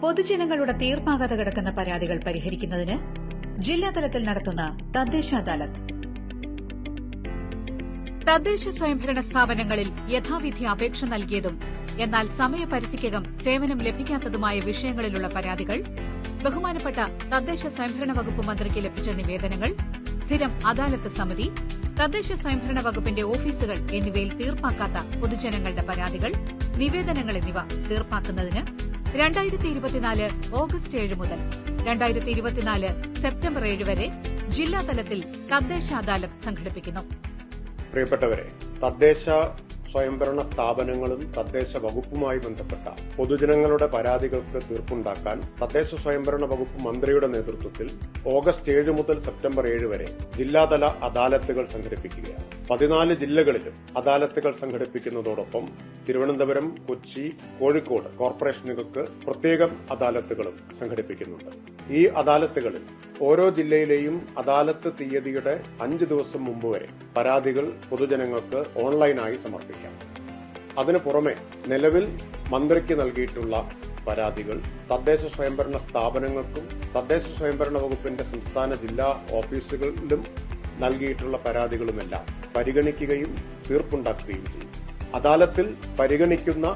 പൊതുജനങ്ങളുടെ തീർപ്പാകാതെ കിടക്കുന്ന പരാതികൾ പരിഹരിക്കുന്നതിന് ജില്ലാതലത്തിൽ നടത്തുന്ന തദ്ദേശ അദാലത്ത്. തദ്ദേശ സ്വയംഭരണ സ്ഥാപനങ്ങളിൽ യഥാവിധി അപേക്ഷ നൽകിയതും എന്നാൽ സമയപരിധിക്കകം സേവനം ലഭിക്കാത്തതുമായ വിഷയങ്ങളിലുള്ള പരാതികൾ ബഹുമാനപ്പെട്ട തദ്ദേശ സ്വയംഭരണ വകുപ്പ് മന്ത്രിക്ക് ലഭിച്ച നിവേദനങ്ങൾ സ്ഥിരം അദാലത്ത് സമിതി തദ്ദേശ സ്വയംഭരണ വകുപ്പിന്റെ ഓഫീസുകൾ എന്നിവയിൽ തീർപ്പാക്കാത്ത പൊതുജനങ്ങളുടെ പരാതികൾ നിവേദനങ്ങൾ എന്നിവ തീർപ്പാക്കുന്നതിന് രണ്ടായിരത്തി ഇരുപത്തിനാല് ഓഗസ്റ്റ് ഏഴ് മുതൽ രണ്ടായിരത്തി ഇരുപത്തിനാല് സെപ്റ്റംബർ ഏഴ് വരെ ജില്ലാതലത്തിൽ തദ്ദേശ അദാലത്ത് സംഘടിപ്പിക്കുന്നു. പ്രിയപ്പെട്ടവരെ തദ്ദേശ സ്വയംഭരണ സ്ഥാപനങ്ങളും തദ്ദേശ വകുപ്പുമായി ബന്ധപ്പെട്ട പൊതുജനങ്ങളുടെ പരാതികൾക്ക് തീർപ്പുണ്ടാക്കാൻ തദ്ദേശ സ്വയംഭരണ വകുപ്പ് മന്ത്രിയുടെ നേതൃത്വത്തിൽ ഓഗസ്റ്റ് ഏഴ് മുതൽ സെപ്റ്റംബർ ഏഴ് വരെ ജില്ലാതല അദാലത്തുകൾ സംഘടിപ്പിക്കുകയാണ്. പതിനാല് ജില്ലകളിലും അദാലത്തുകൾ സംഘടിപ്പിക്കുന്നതോടൊപ്പം തിരുവനന്തപുരം കൊച്ചി കോഴിക്കോട് കോർപ്പറേഷനുകൾക്ക് പ്രത്യേകം അദാലത്തുകളും സംഘടിപ്പിക്കുന്നുണ്ട്. ഈ അദാലത്തുകളിൽ ഓരോ ജില്ലയിലെയും അദാലത്ത് തീയതിയുടെ അഞ്ച് ദിവസം മുമ്പ് വരെ പരാതികൾ പൊതുജനങ്ങൾക്ക് ഓൺലൈനായി സമർപ്പിക്കാം. അതിനു പുറമെ നിലവിൽ മന്ത്രിക്ക് നൽകിയിട്ടുള്ള പരാതികൾ തദ്ദേശ സ്വയംഭരണ സ്ഥാപനങ്ങൾക്കും തദ്ദേശ സ്വയംഭരണ വകുപ്പിന്റെ സംസ്ഥാന ജില്ലാ ഓഫീസുകളിലും നൽകിയിട്ടുള്ള പരാതികളുമെല്ലാം പരിഗണിക്കുകയും തീർപ്പുണ്ടാക്കുകയും ചെയ്യും. അദാലത്തിൽ പരിഗണിക്കുന്ന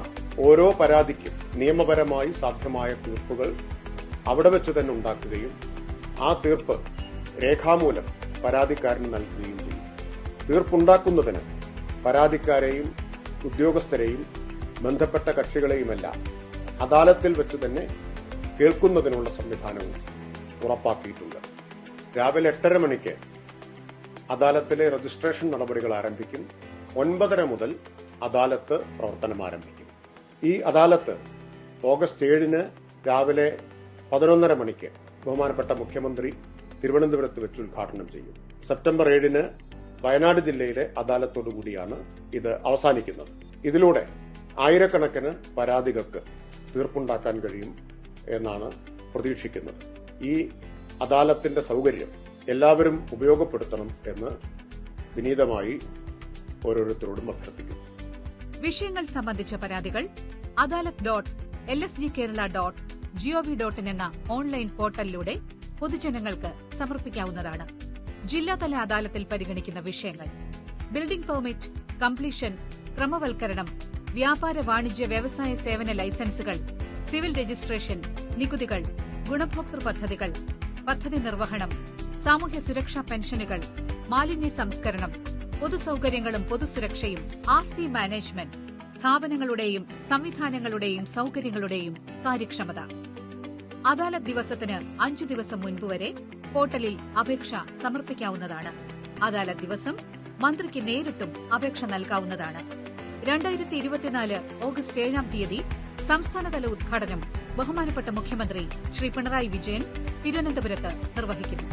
ഓരോ പരാതിക്കും നിയമപരമായി സാധ്യമായ തീർപ്പുകൾ അവിടെ വെച്ച് തന്നെ ഉണ്ടാക്കുകയും ആ തീർപ്പ് രേഖാമൂലം പരാതിക്കാരന് നൽകുകയും ചെയ്യും. തീർപ്പുണ്ടാക്കുന്നതിന് പരാതിക്കാരെയും ഉദ്യോഗസ്ഥരെയും ബന്ധപ്പെട്ട കക്ഷികളെയുമെല്ലാം അദാലത്തിൽ വെച്ച് തന്നെ കേൾക്കുന്നതിനുള്ള സംവിധാനവും ഉറപ്പാക്കിയിട്ടുണ്ട്. രാവിലെ എട്ടര മണിക്ക് അദാലത്തിലെ രജിസ്ട്രേഷൻ നടപടികൾ ആരംഭിക്കും. ഒൻപതര മുതൽ അദാലത്ത് പ്രവർത്തനം ആരംഭിക്കും. ഈ അദാലത്ത് ഓഗസ്റ്റ് ഏഴിന് രാവിലെ പതിനൊന്നര മണിക്ക് ബഹുമാനപ്പെട്ട മുഖ്യമന്ത്രി തിരുവനന്തപുരത്ത് വെച്ച് ഉദ്ഘാടനം ചെയ്യും. സെപ്റ്റംബർ ഏഴിന് വയനാട് ജില്ലയിലെ അദാലത്തോടുകൂടിയാണ് ഇത് അവസാനിക്കുന്നത്. ഇതിലൂടെ ആയിരക്കണക്കിന് പരാതികൾക്ക് തീർപ്പുണ്ടാക്കാൻ കഴിയും എന്നാണ് പ്രതീക്ഷിക്കുന്നത്. ഈ അദാലത്തിന്റെ സൗകര്യം എല്ലാവരും ഉപയോഗപ്പെടുത്തണം എന്ന് വിനീതമായി ഓരോരുത്തരോടും അഭ്യർത്ഥിക്കുന്നു. വിഷയങ്ങൾ സംബന്ധിച്ച പരാതികൾ adalat dot L S G Kerala dot GOV dot in എന്ന ഓൺലൈൻ പോർട്ടലിലൂടെ പൊതുജനങ്ങൾക്ക് സമർപ്പിക്കാവുന്നതാണ്. ജില്ലാതല അദാലത്തിൽ പരിഗണിക്കുന്ന വിഷയങ്ങൾ. ബിൽഡിംഗ് പെർമിറ്റ് കംപ്ലീഷൻ ക്രമവൽക്കരണം വ്യാപാര വാണിജ്യ വ്യവസായ സേവന ലൈസൻസുകൾ സിവിൽ രജിസ്ട്രേഷൻ നികുതികൾ ഗുണഭോക്തൃ പദ്ധതികൾ പദ്ധതി നിർവഹണം സാമൂഹ്യ സുരക്ഷാ പെൻഷനുകൾ മാലിന്യ സംസ്കരണം പൊതുസൌകര്യങ്ങളും പൊതുസുരക്ഷയും ആസ്തി മാനേജ്മെന്റ് സ്ഥാപനങ്ങളുടെയും സംവിധാനങ്ങളുടെയും സൌകര്യങ്ങളുടെയും കാര്യക്ഷമത. അദാലത്ത് ദിവസത്തിന് അഞ്ചു ദിവസം മുൻപ് വരെ പോർട്ടലിൽ അപേക്ഷ സമർപ്പിക്കാവുന്നതാണ്. അദാലത്ത് ദിവസം മന്ത്രിക്ക് നേരിട്ടും അപേക്ഷ നൽകാവുന്നതാണ്. രണ്ടായിരത്തി ഇരുപത്തിനാല് ഓഗസ്റ്റ് ഏഴാം തീയതി സംസ്ഥാനതല ഉദ്ഘാടനം ബഹുമാനപ്പെട്ട മുഖ്യമന്ത്രി ശ്രീ പിണറായി വിജയൻ തിരുവനന്തപുരത്ത് നിർവഹിക്കുന്നു.